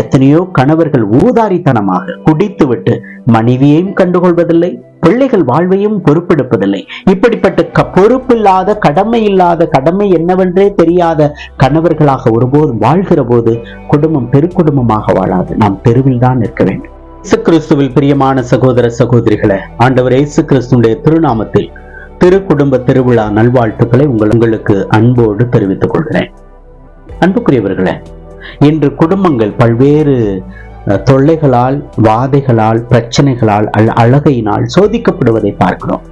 எத்தனையோ கணவர்கள் ஊதாரித்தனமாக குடித்துவிட்டு மனைவியையும் கண்டுகொள்வதில்லை பிள்ளைகள் வாழ்வையும் பொறுப்பெடுப்பதில்லை. இப்படிப்பட்ட பொறுப்பில்லாத கடமை இல்லாத கடமை என்னவென்றே தெரியாத கணவர்களாக ஒருபோதும் வாழ்கிற போது குடும்பம் பெருக்குடும்பமாக வாழாது. நாம் தெருவில் தான் இருக்க வேண்டும். இயேசு கிறிஸ்துவில் பிரியமான சகோதர சகோதரிகளை ஆண்டவர் இயேசு கிறிஸ்துடைய திருநாமத்தில் திரு குடும்ப திருவிழா நல்வாழ்த்துக்களை உங்கள் உங்களுக்கு அன்போடு தெரிவித்துக் கொள்கிறேன். அன்புக்குரியவர்களே இன்று குடும்பங்கள் பல்வேறு தொல்லைகளால் வாதைகளால் பிரச்சனைகளால் அல்ல அழகையினால் சோதிக்கப்படுவதை பார்க்கிறோம்.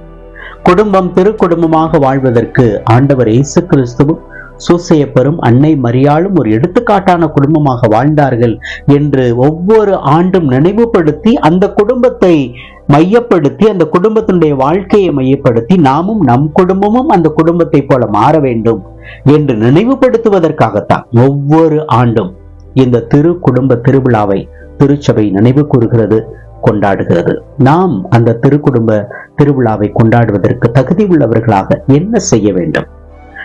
குடும்பம் திருக்குடும்பமாக வாழ்வதற்கு ஆண்டவர் இயேசு கிறிஸ்துவும் சூசையப்பரும் அன்னை மரியாளும் ஒரு எடுத்துக்காட்டான குடும்பமாக வாழ்ந்தார்கள் என்று ஒவ்வொரு ஆண்டும் நினைவுபடுத்தி அந்த குடும்பத்தை மையப்படுத்தி அந்த குடும்பத்தினுடைய வாழ்க்கையை மையப்படுத்தி நாமும் நம் குடும்பமும் அந்த குடும்பத்தை போல மாற வேண்டும் என்று நினைவுபடுத்துவதற்காகத்தான் ஒவ்வொரு ஆண்டும் இந்த திரு குடும்ப திருவிழாவை திருச்சபை நினைவு கூறுகிறது கொண்டாடுகிறது. நாம் அந்த திருக்குடும்ப திருவிழாவை கொண்டாடுவதற்கு தகுதி உள்ளவர்களாக என்ன செய்ய வேண்டும்?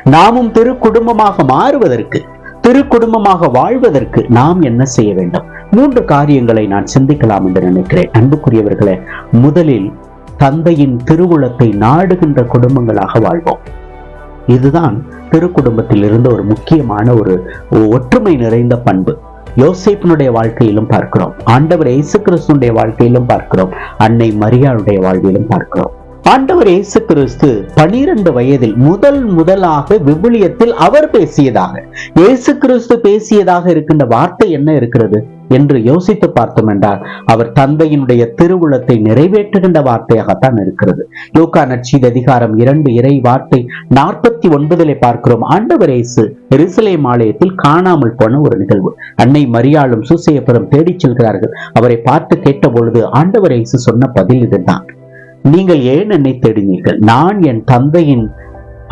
நாமும் திரு குடும்பமாக மாறுவதற்கு திரு குடும்பமாக வாழ்வதற்கு நாம் என்ன செய்ய வேண்டும்? மூன்று காரியங்களை நான் சிந்திக்கலாம் என்று நினைக்கிறேன். அன்புக்குரியவர்களே முதலில் தந்தையின் திருவுளத்தை நாடுகின்ற குடும்பங்களாக வாழ்வோம். இதுதான் திருக்குடும்பத்தில் இருந்த ஒரு முக்கியமான ஒரு ஒற்றுமை நிறைந்த பண்பு. யோசேப்பினுடைய வாழ்க்கையிலும் பார்க்கிறோம் ஆண்டவர் இயேசு கிறிஸ்துடைய வாழ்க்கையிலும் பார்க்கிறோம் அன்னை மரியாளுடைய வாழ்விலும் பார்க்கிறோம். ஆண்டவர் இயேசு கிறிஸ்து பனிரெண்டு வயதில் முதல் முதலாக விவிலியத்தில் அவர் பேசியதாக இயேசு கிறிஸ்து பேசியதாக இருக்கின்ற வார்த்தை என்ன இருக்கிறது? என்று யோசித்து பார்த்தோம் என்றால் அவர் தந்தையினுடைய திருவுளத்தை நிறைவேற்றுகின்ற வார்த்தையாகத்தான் இருக்கிறது. லூக்கா நற்சீத அதிகாரம் இரண்டு இறை வார்த்தை நாற்பத்தி ஒன்பதிலே பார்க்கிறோம். ஆண்டவர் இயேசு எருசலேம் ஆலயத்தில் காணாமல் போன ஒரு நிகழ்வு. அன்னை மரியாளும் சூசையப்பரும் தேடிச் செல்கிறார்கள். அவரை பார்த்து கேட்ட பொழுது ஆண்டவர் இயேசு சொன்ன பதில் இதுதான். நீங்கள் ஏன் என்னை தேடினீர்கள்? நான் என் தந்தையின்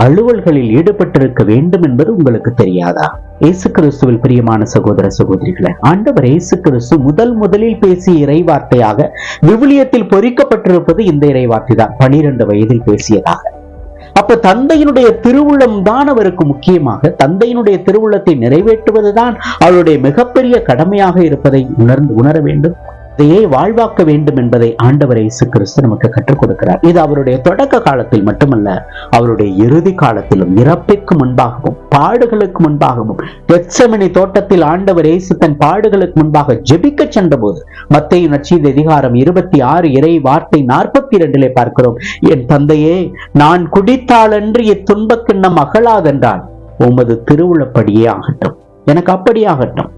அலுவல்களில் ஈடுபட்டிருக்க வேண்டும் என்பது உங்களுக்கு தெரியாதா? இயேசு கிறிஸ்துவில் பிரியமான சகோதர சகோதரிகளை ஆண்டவர் இயேசு கிறிஸ்து முதல் முதலில் பேசிய இறைவார்த்தையாக விவிலியத்தில் பொறிக்கப்பட்டிருப்பது இந்த இறைவார்த்தை தான் பனிரெண்டு வயதில் பேசியதாக. அப்ப தந்தையினுடைய திருவுளம் தான் அவருக்கு முக்கியமாக தந்தையினுடைய திருவுளத்தை நிறைவேற்றுவதுதான் அவருடைய மிகப்பெரிய கடமையாக இருப்பதை உணர்ந்து உணர வேண்டும். இதையே வாழ்வாக்க வேண்டும் என்பதை ஆண்டவர் இயேசு கிறிஸ்து நமக்கு கற்றுக் கொடுக்கிறார். இது அவருடைய தொடக்க காலத்தில் மட்டுமல்ல அவருடைய இறுதி காலத்திலும் இறப்பிற்கு முன்பாகவும் பாடுகளுக்கு முன்பாகவும் கெத்செமனி தோட்டத்தில் ஆண்டவர் இயேசு தன் பாடுகளுக்கு முன்பாக ஜெபிக்க சென்றபோது மத்திய நச்சீத அதிகாரம் இருபத்தி ஆறு இறை வார்த்தை நாற்பத்தி இரண்டிலே பார்க்கிறோம். என் தந்தையே நான் குடித்தாளன்று இத்துன்பக்கிண்ணம் அகலாதென்றால் உமது திருவுளப்படியே ஆகட்டும். எனக்கு அப்படியாகட்டும்.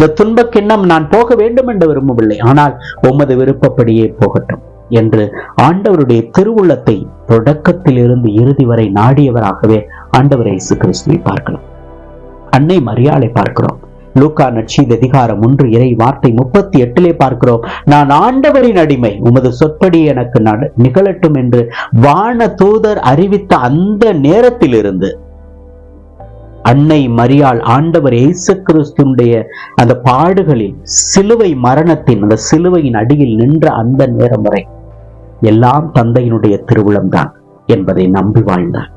இந்த துன்பக்கிண்ணம் நான் போக வேண்டும் என்று விரும்பவில்லை. ஆனால் உமது விருப்பப்படியே போகட்டும் என்று ஆண்டவருடைய திருவுள்ளத்தை தொடக்கத்திலிருந்து இறுதி வரை நாடியவராகவே ஆண்டவர் இயேசு கிறிஸ்துவை பார்க்கலாம் அன்னை மரியாளை பார்க்கிறோம். லூக்கா நட்சீத அதிகாரம் ஒன்று இறை வார்த்தை முப்பத்தி எட்டிலே பார்க்கிறோம். நான் ஆண்டவரின் அடிமை உமது சொற்படி எனக்கு நிகழட்டும் என்று வான தூதர் அறிவித்த அந்த நேரத்திலிருந்து அன்னை மரியாள் ஆண்டவர் இயேசு கிறிஸ்துடைய அந்த பாடுகளில் சிலுவை மரணத்தின் அந்த சிலுவையின் அடியில் நின்ற அந்த நேரம் வரை எல்லாம் தந்தையினுடைய திருவிழம்தான் என்பதை நம்பி வாழ்ந்தான்.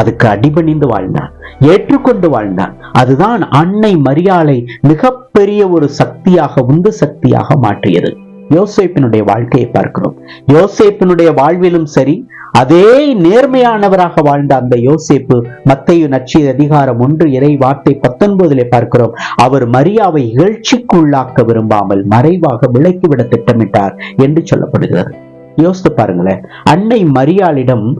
அதுக்கு அடிபணிந்து வாழ்ந்தான் ஏற்றுக்கொண்டு வாழ்ந்தான். அதுதான் அன்னை மரியாளை மிகப்பெரிய ஒரு சக்தியாக உந்து சக்தியாக மாற்றியது. யோசேப்பினுடைய வாழ்க்கையை பார்க்கிறோம். யோசேப்பினுடைய வாழ்விலும் சரி அதே நேர்மையானவராக வாழ்ந்த அந்த யோசிப்பு மத்தையு நச்சிய அதிகாரம் ஒன்று இறை வார்த்தை பத்தொன்பதிலே பார்க்கிறோம். அவர் மரியாவை இகழ்ச்சிக்குள்ளாக்க விரும்பாமல் மறைவாக விலக்கிவிட திட்டமிட்டார் என்று சொல்லப்படுகிறது. யோசித்து பாருங்களேன். அன்னை மரியாளிடம்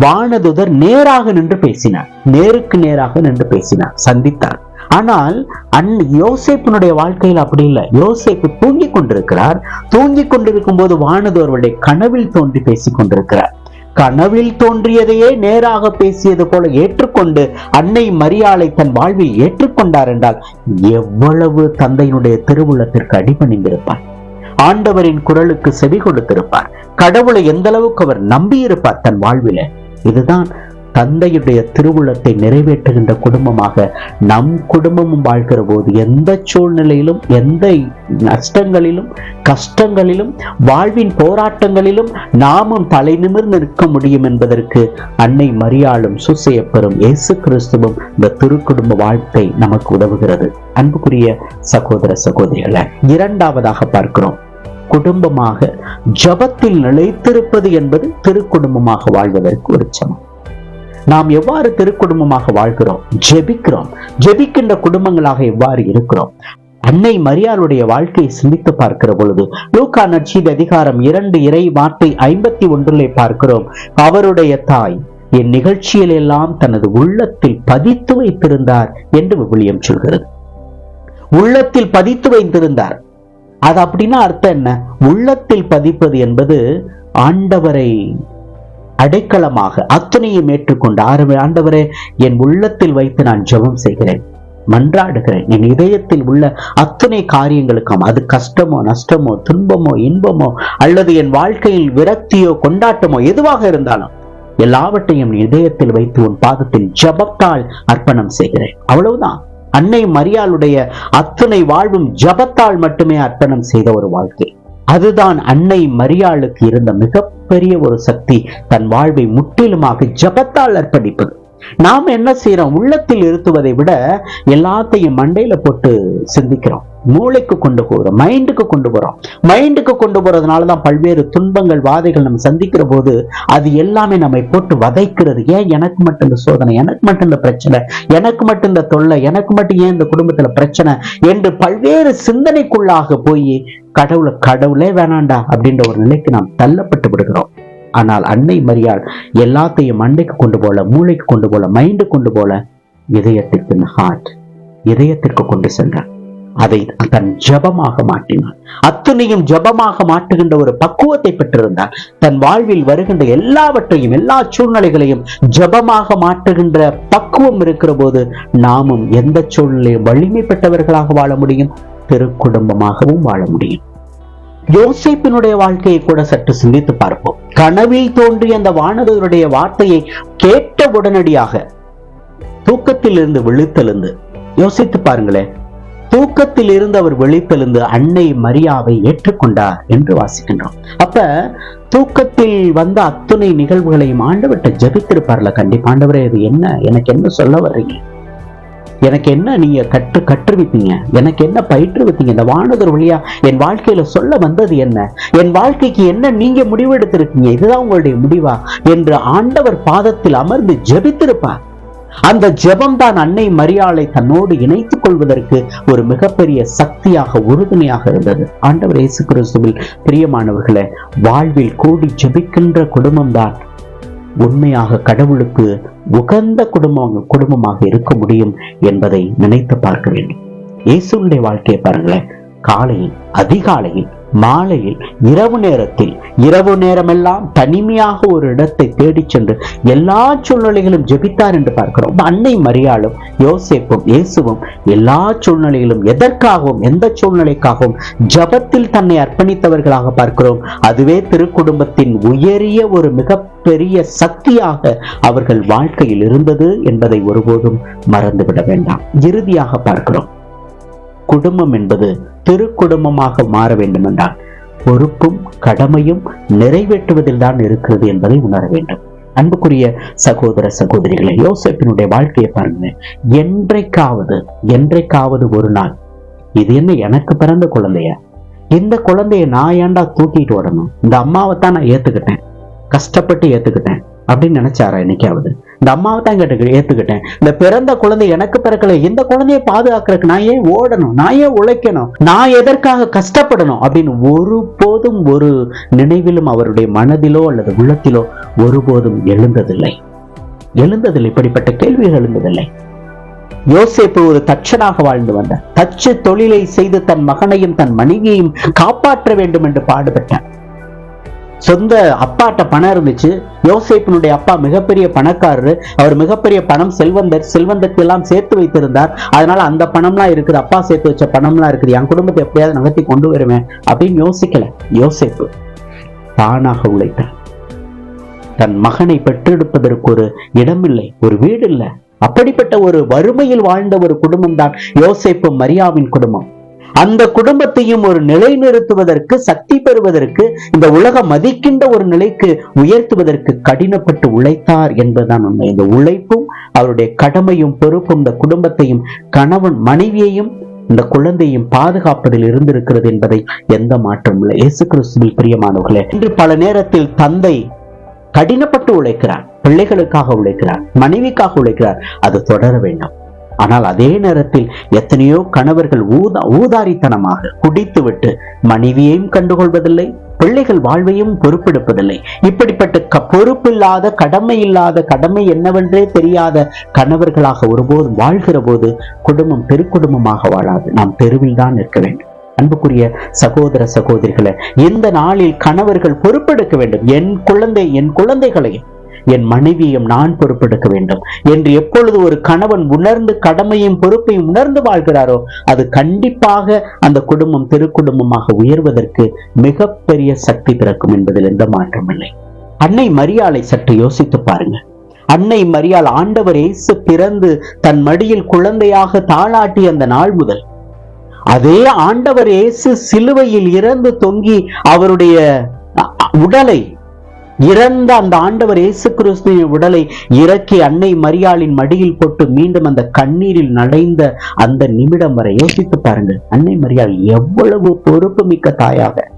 வானதுதர் நேராக நின்று பேசினார். நேருக்கு நேராக நின்று பேசினார். சந்தித்தார். ஆனால் அன் யோசேப்பினுடைய வாழ்க்கையில் அப்படி இல்லை. யோசேப்பு தூங்கிக் கொண்டிருக்கிறார். தூங்கிக் கொண்டிருக்கும் போது வானதோருடைய கனவில் தோன்றி பேசிக் கொண்டிருக்கிறார். கனவில் தோன்றியதையே நேராக பேசியது போல ஏற்றுக்கொண்டு அன்னை மரியாளை தன் வாழ்வில் ஏற்றுக்கொண்டார் என்றால் எவ்வளவு தந்தையினுடைய திருவுள்ளத்திற்கு அடிபணிந்திருப்பார். ஆண்டவரின் குரலுக்கு செவி கொடுத்திருப்பார். கடவுளை எந்த அளவுக்கு அவர் நம்பியிருப்பார் தன் வாழ்வில. இதுதான் தந்தையுடைய திருவுள்ளத்தை நிறைவேற்றுகின்ற குடும்பமாக நம் குடும்பமும் வாழ்கிற போது எந்த சூழ்நிலையிலும் எந்த நஷ்டங்களிலும் கஷ்டங்களிலும் வாழ்வின் போராட்டங்களிலும் நாமும் தலை நிமிர்ந்து நிற்க முடியும் என்பதற்கு அன்னை மரியாளும் சுசையப்பெறும் இயேசு கிறிஸ்துவும் இந்த திருக்குடும்ப வாழ்க்கை நமக்கு உதவுகிறது. அன்புக்குரிய சகோதர சகோதரிகளை இரண்டாவதாக பார்க்கிறோம். குடும்பமாக ஜபத்தில் நிலைத்திருப்பது என்பது திருக்குடும்பமாக வாழ்வதற்கு ஒரு சமம். நாம் எவ்வாறு திருக்குடும்பமாக வாழ்கிறோம்? ஜெபிக்கிறோம். ஜெபிக்கின்ற குடும்பங்களாக எவ்வாறு இருக்கிறோம்? அன்னை மரியாளுடைய வாழ்க்கையை சிந்தித்து பார்க்கிற பொழுது லூக்கா நட்சீத அதிகாரம் இரண்டு இறை வார்த்தை ஐம்பத்தி ஒன்றிலே பார்க்கிறோம். அவருடைய தாய் என் நிகழ்ச்சியில் எல்லாம் தனது உள்ளத்தில் பதித்து வைத்திருந்தார் என்று விவிலியம் சொல்கிறது. உள்ளத்தில் பதித்து வைத்திருந்தார். அது அப்படின்னா அர்த்தம் என்ன? உள்ளத்தில் பதிப்பது என்பது ஆண்டவரை அடைக்கலமாக அத்தனையும் ஏற்றுக்கொண்டு ஆரம்பி ஆண்டவரே என் உள்ளத்தில் வைத்து நான் ஜெபம் செய்கிறேன். மன்றாடுகிறேன். என் இதயத்தில் உள்ள அத்தனை காரியங்களுக்கும் அது கஷ்டமோ நஷ்டமோ துன்பமோ இன்பமோ அல்லது என் வாழ்க்கையில் விரக்தியோ கொண்டாட்டமோ எதுவாக இருந்தாலும் எல்லாவற்றையும் என் இதயத்தில் வைத்து உன் பாதத்தில் ஜபத்தால் அர்ப்பணம் செய்கிறேன். அவ்வளவுதான். அன்னை மரியாளுடைய அத்தனை வாழ்வும் ஜபத்தால் மட்டுமே அர்ப்பணம் செய்த ஒரு வாழ்க்கை. அதுதான் அன்னை மரியாளுக்கு இருந்த மிக மிகப்பெரிய ஒரு சக்தி தன் வாழ்வை முற்றிலுமாக ஜபத்தால் அர்ப்பணிப்பது. நாம் என்ன செய்யறோம் உள்ளத்தில் இருத்துவதை விட எல்லாத்தையும் மண்டையில போட்டு சிந்திக்கிறோம். மூளைக்கு கொண்டு போகிறோம் மைண்டுக்கு கொண்டு போறோம். மைண்டுக்கு கொண்டு போறதுனாலதான் பல்வேறு துன்பங்கள் வாதைகள் நம்ம சந்திக்கிற போது அது எல்லாமே நம்மை போட்டு வதைக்கிறது. ஏன் எனக்கு மட்டும் இந்த சோதனை? எனக்கு மட்டும் இந்த பிரச்சனை. எனக்கு மட்டும் இந்த தொல்லை. எனக்கு மட்டும் ஏன் இந்த குடும்பத்துல பிரச்சனை? என்று பல்வேறு சிந்தனைக்குள்ளாக போய் கடவுளை கடவுளே வேணாண்டா அப்படின்ற ஒரு நிலைக்கு நாம் தள்ளப்பட்டு விடுகிறோம். ஆனால் அன்னை மரியாள் எல்லாத்தையும் மண்டைக்கு கொண்டு போல மூளைக்கு கொண்டு போல மைண்டு கொண்டு போல இதயத்திற்கு ஹார்ட் இதயத்திற்கு கொண்டு சென்றார் அதை தன் ஜபமாக மாற்றினார் அத்துணையும் ஜபமாக மாற்றுகின்ற ஒரு பக்குவத்தை பெற்றிருந்தார் தன் வாழ்வில் வருகின்ற எல்லாவற்றையும் எல்லா சூழ்நிலைகளையும் ஜபமாக மாற்றுகின்ற பக்குவம் இருக்கிற போது நாமும் எந்த சூழ்நிலையும் வலிமை பெற்றவர்களாக வாழ முடியும்? திருக்குடும்பமாகவும் வாழ முடியும். யோசிப்பினுடைய வாழ்க்கையை கூட சற்று சிந்தித்து பார்ப்போம். கனவில் தோன்றிய அந்த வானதருடைய வார்த்தையை கேட்ட உடனடியாக தூக்கத்தில் இருந்து விழித்தெழுந்து யோசித்து பாருங்களேன். தூக்கத்தில் இருந்து அவர் விழித்தெழுந்து அன்னை மரியாவை ஏற்றுக்கொண்டார் என்று வாசிக்கின்றோம். அப்ப தூக்கத்தில் வந்த அத்துணை நிகழ்வுகளையும் ஆண்டவர்கிட்ட ஜபித்திருப்பார்ல கண்டிப்பாண்டவரே இது என்ன? எனக்கு என்ன சொல்ல வர்றீங்க? எனக்கு என்ன நீங்க கற்று கற்றுவித்தீங்க எனக்கு என்ன பயிற்றுவித்தீங்க இந்த வானதர் வழியா என் வாழ்க்கையில சொல்ல வந்தது என்ன? என் வாழ்க்கைக்கு என்ன நீங்க முடிவெடுத்திருக்கீங்க? இதுதான் உங்களுடைய முடிவா? என்று ஆண்டவர் பாதத்தில் அமர்ந்து ஜெபித்திருப்பார். அந்த ஜெபம் தான் அன்னை மரியாளை தன்னோடு இணைத்துக் கொள்வதற்கு ஒரு மிகப்பெரிய சக்தியாக உறுதுணையாக இருந்தது. ஆண்டவர் இயேசு கிறிஸ்துவில் பிரியமானவர்களே வாழ்வில் கூடி ஜெபிக்கின்ற குடும்பம்தான் உண்மையாக கடவுளுக்கு உகந்த குடும்பம் குடும்பமாக இருக்க முடியும் என்பதை நினைத்து பார்க்க வேண்டும். இயேசுடைய வாழ்க்கையை பாருங்களேன் காலையில் அதிகாலையில் மாலையில் இரவு நேரத்தில் இரவு நேரமெல்லாம் தனிமையாக ஒரு இடத்தை தேடி சென்று எல்லா சூழ்நிலைகளும் ஜெபித்தார் என்று பார்க்கிறோம். அன்னை மரியாளும் யோசேப்பும் இயேசுவும் எல்லா சூழ்நிலையிலும் எதற்காகவும் எந்த சூழ்நிலைக்காகவும் ஜபத்தில் தன்னை அர்ப்பணித்தவர்களாக பார்க்கிறோம். அதுவே திருக்குடும்பத்தின் உயரிய ஒரு மிகப்பெரிய சக்தியாக அவர்கள் வாழ்க்கையில் இருந்தது என்பதை ஒருபோதும் மறந்துவிட வேண்டாம். இறுதியாக பார்க்கிறோம். குடும்பம் என்பது திருக்குடும்பமாக மாற வேண்டும் என்றால் பொறுப்பும் கடமையும் நிறைவேற்றுவதில் தான் இருக்கிறது என்பதை உணர வேண்டும். அன்புக்குரிய சகோதர சகோதரிகளை யோசப்பினுடைய வாழ்க்கையை பாருங்க என்றைக்காவது என்றைக்காவது ஒரு நாள் இது என்ன எனக்கு பிறந்த குழந்தைய? இந்த குழந்தைய நான் ஏன்டா தூக்கிட்டு ஓடணும்? இந்த அம்மாவை தான் நான் ஏத்துக்கிட்டேன். கஷ்டப்பட்டு ஏத்துக்கிட்டேன். அப்படின்னு நினைச்சாரா என்னைக்காவது இந்த அம்மாவை தான் கேட்டு ஏத்துக்கிட்டேன். இந்த பிறந்த குழந்தை எனக்கு பிறக்கல. இந்த குழந்தையை பாதுகாக்கிறதுக்கு நான் ஏன் ஓடணும்? நான் ஏன் உழைக்கணும்? நான் எதற்காக கஷ்டப்படணும்? அப்படின்னு ஒருபோதும் ஒரு நினைவிலும் அவருடைய மனதிலோ அல்லது உள்ளத்திலோ ஒருபோதும் எழுந்ததில்லை. எழுந்ததில்லை. இப்படிப்பட்ட கேள்விகள் எழுந்ததில்லை. யோசேப்பு ஒரு தச்சனாக வாழ்ந்து வந்தார். தச்சு தொழிலை செய்து தன் மகனையும் தன் மனைவியையும் காப்பாற்ற வேண்டும் என்று பாடுபட்டான் சொந்த அப்பாட்ட பணம் இருந்துச்சு. யோசேப்பினுடைய அப்பா மிகப்பெரிய பணக்காரரு. அவர் மிகப்பெரிய பணம் செல்வந்தர் செல்வந்தத்தை எல்லாம் சேர்த்து வைத்திருந்தார். அதனால அந்த பணம்லாம் இருக்குது அப்பா சேர்த்து வச்ச பணம்லாம் இருக்குது. என் குடும்பத்தை எப்படியாவது நகர்த்தி கொண்டு வருவேன் அப்படின்னு யோசிக்கல. யோசேப்பு தானாக உழைத்தார். தன் மகனை பெற்றெடுப்பதற்கு ஒரு இடமில்லை ஒரு வீடு இல்லை அப்படிப்பட்ட ஒரு வறுமையில் வாழ்ந்த ஒரு குடும்பம் தான் யோசேப்பு மரியாவின் குடும்பம். அந்த குடும்பத்தையும் ஒரு நிலை நிறுத்துவதற்கு சக்தி பெறுவதற்கு இந்த உலகம் மதிக்கின்ற ஒரு நிலைக்கு உயர்த்துவதற்கு கடினப்பட்டு உழைத்தார் என்பதுதான் உண்மை. இந்த உழைப்பும் அவருடைய கடமையும் பொறுப்பும் இந்த குடும்பத்தையும் கணவன் மனைவியையும் இந்த குழந்தையும் பாதுகாப்பதில் இருந்திருக்கிறது என்பதை எந்த மாற்றமும் இல்லை. இயேசு கிறிஸ்துவில் பிரியமானவர்களே இன்று பல நேரத்தில் தந்தை கடினப்பட்டு உழைக்கிறார் பிள்ளைகளுக்காக உழைக்கிறார் மனைவிக்காக உழைக்கிறார் அது தொடர வேண்டும். ஆனால் அதே நேரத்தில் எத்தனையோ கணவர்கள் ஊதா ஊதாரித்தனமாக குடித்துவிட்டு மனைவியையும் கண்டுகொள்வதில்லை பிள்ளைகள் வாழ்வையும் பொறுப்பெடுப்பதில்லை. இப்படிப்பட்ட பொறுப்பில்லாத கடமை இல்லாத கடமை என்னவென்றே தெரியாத கணவர்களாக ஒருபோதும் வாழ்கிற போது குடும்பம் பெருக்குடும்பமாக வாழாது. நாம் தெருவில் தான் இருக்க வேண்டும். அன்புக்குரிய சகோதர சகோதரிகளை இந்த நாளில் கணவர்கள் பொறுப்பெடுக்க வேண்டும். என் குழந்தை என் குழந்தைகளையும் என் மனைவியும் நான் பொறுப்பெடுக்க வேண்டும். என்று எப்பொழுது ஒரு கணவன் உணர்ந்து கடமையும் பொறுப்பையும் உணர்ந்து வாழ்கிறாரோ அது கண்டிப்பாக அந்த குடும்பம் திருக்குடும்பமாக உயர்வதற்கு மிகப்பெரிய சக்தி பிறக்கும் என்பதில் எந்த மாற்றமில்லை அன்னை மரியாளை சற்று யோசித்து பாருங்க அன்னை மரியால் ஆண்டவர் இயேசு பிறந்து தன் மடியில் குழந்தையாக தாளாட்டி அந்த நாள் முதல் அதே ஆண்டவர் இயேசு சிலுவையில் இறந்து தொங்கி அவருடைய உடலை இறந்த அந்த ஆண்டவர் இயேசு கிறிஸ்துவின் உடலை இறக்கி அன்னை மரியாளின் மடியில் போட்டு மீண்டும் அந்த கண்ணீரில் நடைந்த அந்த நிமிடம் வரை யோசித்து பாருங்கள். அன்னை மரியாள் எவ்வளவு பொறுப்பு மிக்க தாயாக.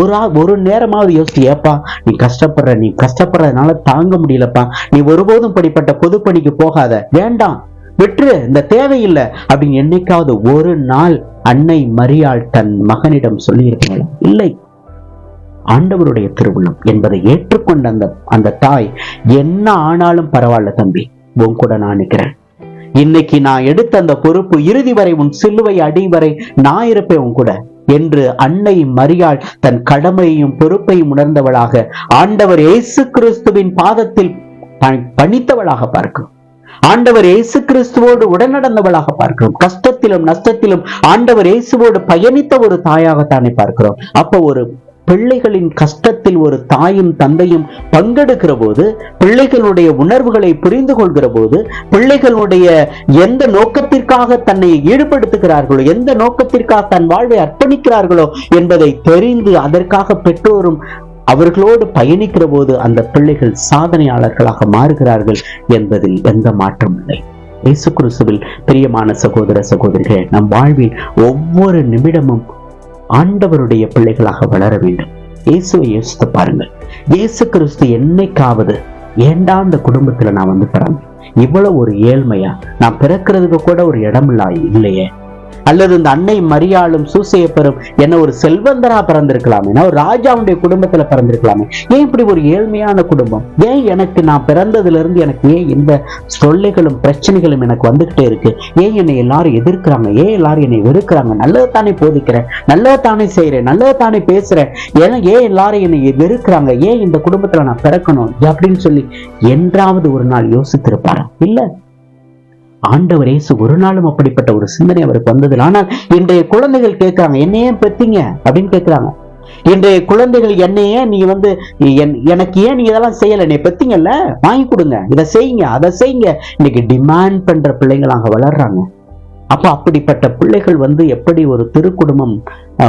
ஒரு ஒரு நேரமாவது யோசிச்சு ஏப்பா நீ கஷ்டப்படுற நீ கஷ்டப்படுறதுனால தாங்க முடியலப்பா. நீ ஒருபோதும் படிப்பட்ட பொதுப்பணிக்கு போகாத. வேண்டாம் விட்டுரு இந்த தேவையில்லை. அப்படின்னு என்னைக்காவது ஒரு நாள் அன்னை மரியாள் தன் மகனிடம் சொல்லியிருக்கீங்களா? இல்லை. ஆண்டவருடைய திருவுள்ளம் என்பதை ஏற்றுக்கொண்ட அந்த அந்த தாய் என்ன ஆனாலும் பரவாயில்ல தம்பி உன் கூட நான் நிற்கிறேன் இன்னைக்கு நான் எடுத்த அந்த பொறுப்பு இறுதி வரை உன் சிலுவை அடி வரை நான் இருப்பேன் உன் கூட என்று அன்னை மரியாள் தன் கடமையையும் பொறுப்பையும் உணர்ந்தவளாக ஆண்டவர் இயேசு கிறிஸ்துவின் பாதத்தில் பணித்தவளாக பார்க்கிறோம் ஆண்டவர் இயேசு கிறிஸ்துவோடு உடனடந்தவளாக பார்க்கிறோம். கஷ்டத்திலும் நஷ்டத்திலும் ஆண்டவர் இயேசுவோடு பயணித்த ஒரு தாயாகத்தானே பார்க்கிறோம். அப்ப ஒரு பிள்ளைகளின் கஷ்டத்தில் ஒரு தாயும் தந்தையும் பங்கெடுக்கிற போது பிள்ளைகளுடைய உணர்வுகளை புரிந்து கொள்கிற போது பிள்ளைகளுடைய எந்த நோக்கத்திற்காக தன்னை ஈடுபடுத்துகிறார்களோ எந்த நோக்கத்திற்காக தன் வாழ்வை அர்ப்பணிக்கிறார்களோ என்பதை தெரிந்து அதற்காக பெற்றோரும் அவர்களோடு பயணிக்கிற போது அந்த பிள்ளைகள் சாதனையாளர்களாக மாறுகிறார்கள் என்பதில் எந்த மாற்றமும் இல்லை. இயேசு கிறிஸ்துவில் பிரியமான சகோதர சகோதரிகள் நம் வாழ்வில் ஒவ்வொரு நிமிடமும் ஆண்டவருடைய பிள்ளைகளாக வளர வேண்டும். இயேசுவை யோசித்து பாருங்கள். இயேசு கிறிஸ்து என்னைக்காவது ஏண்டா அந்த குடும்பத்துல நான் வந்து பிறந்தேன்? இவ்வளவு ஒரு ஏழ்மையா? நான் பிறக்கிறதுக்கு கூட ஒரு இடம் இல்லையே. அல்லது இந்த அன்னை மரியாளும் சூசையப்பரும் என்ன ஒரு செல்வந்தரா பிறந்திருக்கலாமே? நான் ஒரு ராஜாவுடைய குடும்பத்துல பிறந்திருக்கலாமே? ஏன் இப்படி ஒரு ஏழ்மையான குடும்பம்? ஏன் எனக்கு நான் பிறந்ததுல இருந்து எனக்கு ஏன் இந்த தொல்லைகளும் பிரச்சனைகளும் எனக்கு வந்துகிட்டே இருக்கு? ஏன் என்னை எல்லாரும் எதிர்க்கிறாங்க? ஏன் எல்லாரும் என்னை வெறுக்கிறாங்க? நல்லதைத்தானே போதிக்கிறேன் நல்லதை தானே செய்யறேன் நல்லதை தானே பேசுறேன் ஏன்னா ஏன் எல்லாரும் என்னை வெறுக்கிறாங்க? ஏன் இந்த குடும்பத்துல நான் பிறக்கணும்? அப்படின்னு சொல்லி என்றாவது ஒரு நாள் யோசித்திருப்பாரா? இல்ல. ஆண்டவர் இயேசு ஒரு நாளும் அப்படிப்பட்ட ஒரு சிந்தனை அவருக்கு வந்தது ஆனால் இன்றைய குழந்தைகள் கேட்கிறாங்க என்னையே பெத்தீங்க அப்படின்னு கேட்கிறாங்க. இன்றைய குழந்தைகள் என்னையே நீங்க வந்து என்- எனக்கு ஏன் நீங்க இதெல்லாம் செய்யல? நீ பெத்தீங்கல்ல? வாங்கி கொடுங்க. இதை செய்யுங்க அதை செய்யுங்க. இன்னைக்கு டிமாண்ட் பண்ற பிள்ளைங்களாக வளர்றாங்க. அப்ப அப்படிப்பட்ட பிள்ளைகள் வந்து எப்படி ஒரு திருக்குடும்பம்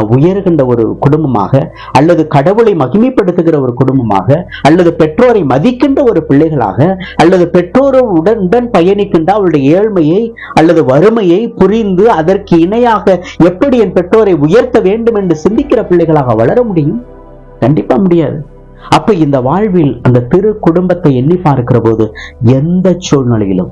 உயர்கின்ற ஒரு குடும்பமாக அல்லது கடவுளை மகிமைப்படுத்துகிற ஒரு குடும்பமாக அல்லது பெற்றோரை மதிக்கின்ற ஒரு பிள்ளைகளாக அல்லது பெற்றோரும் உடன் பயணிக்கின்ற அவருடைய ஏழ்மையை அல்லது வறுமையை புரிந்து அதற்கு இணையாக எப்படி என் பெற்றோரை உயர்த்த வேண்டும் என்று சிந்திக்கிற பிள்ளைகளாக வளர முடியும்? கண்டிப்பா முடியாது. அப்ப இந்த வாழ்வில் அந்த திரு குடும்பத்தை எண்ணி பார்க்கிற போது எந்த சூழ்நிலையிலும்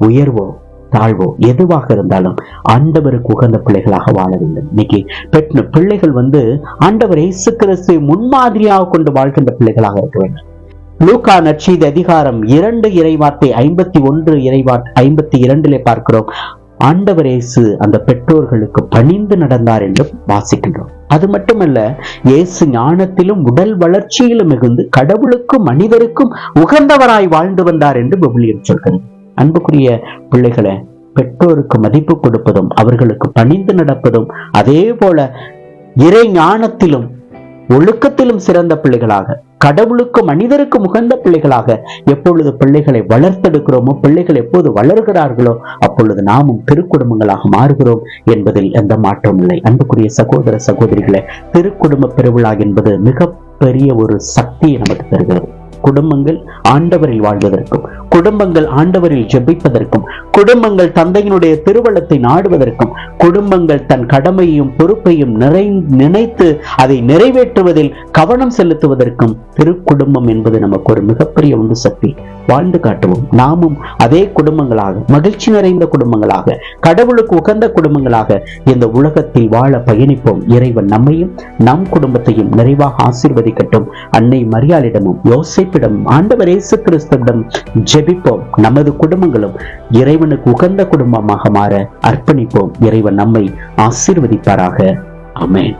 உயர்வோ தாழ்வோ எதுவாக இருந்தாலும் ஆண்டவருக்கு உகந்த பிள்ளைகளாக வாழ வேண்டும். இன்னைக்கு பெற்ற பிள்ளைகள் வந்து ஆண்டவர் இயேசு கிறிஸ்துவை முன்மாதிரியாக கொண்டு வாழ்கின்ற பிள்ளைகளாக இருக்க வேண்டும். லூகா நற்செய்தி அதிகாரம் இரண்டு இறைவார்த்தை ஐம்பத்தி ஒன்று இறைவா ஐம்பத்தி இரண்டிலே பார்க்கிறோம். ஆண்டவர் இயேசு அந்த பெற்றோர்களுக்கு பணிந்து நடந்தார் என்று வாசிக்கின்றோம். அது மட்டுமல்ல இயேசு ஞானத்திலும் உடல் வளர்ச்சியிலும் மிகுந்து கடவுளுக்கும் மனிதருக்கும் உகந்தவராய் வாழ்ந்து வந்தார் என்று விவிலியம் சொல்கிறது அன்புக்குரிய பிள்ளைகளை பெற்றோருக்கு மதிப்பு கொடுப்பதும் அவர்களுக்கு பணிந்து நடப்பதும் அதே போல இறை ஞானத்திலும் ஒழுக்கத்திலும் சிறந்த பிள்ளைகளாக கடவுளுக்கு மனிதருக்கு உகந்த பிள்ளைகளாக எப்பொழுது பிள்ளைகளை வளர்த்தெடுக்கிறோமோ பிள்ளைகள் எப்போது வளர்கிறார்களோ அப்பொழுது நாமும் திருக்குடும்பங்களாக மாறுகிறோம் என்பதில் எந்த மாற்றமும் இல்லை. அன்புக்குரிய சகோதர சகோதரிகளை திருக்குடும்ப பெருவிழா என்பது மிக பெரிய ஒரு சக்தியை நமக்கு தருகிறது. குடும்பங்கள் ஆண்டவரில் வாழ்வதற்கும் குடும்பங்கள் ஆண்டவரில் ஜெபிப்பதற்கும் குடும்பங்கள் தந்தையினுடைய திருவள்ளத்தை நாடுவதற்கும் குடும்பங்கள் தன் கடமையையும் பொறுப்பையும் நிறை நினைத்து அதை நிறைவேற்றுவதில் கவனம் செலுத்துவதற்கும் திருக்குடும்பம் என்பது நமக்கு ஒரு மிகப்பெரிய உந்து சக்தி. வாழ்ந்து காட்டுவோம். நாமும் அதே குடும்பங்களாக மகிழ்ச்சி நிறைந்த குடும்பங்களாக கடவுளுக்கு உகந்த குடும்பங்களாக இந்த உலகத்தில் வாழ பயணிப்போம். இறைவன் நம்மையும் நம் குடும்பத்தையும் நிறைவாக ஆசீர்வதிக்கட்டும். அன்னை மரியாளிடமும் யோசிப்பிடமும் ஆண்டவர் இயேசு கிறிஸ்துவிடம் ஜெபிப்போம். நமது குடும்பங்களும் இறைவனுக்கு உகந்த குடும்பமாக மாற அர்ப்பணிப்போம். இறைவன் நம்மை ஆசீர்வதிப்பாராக. அமேன்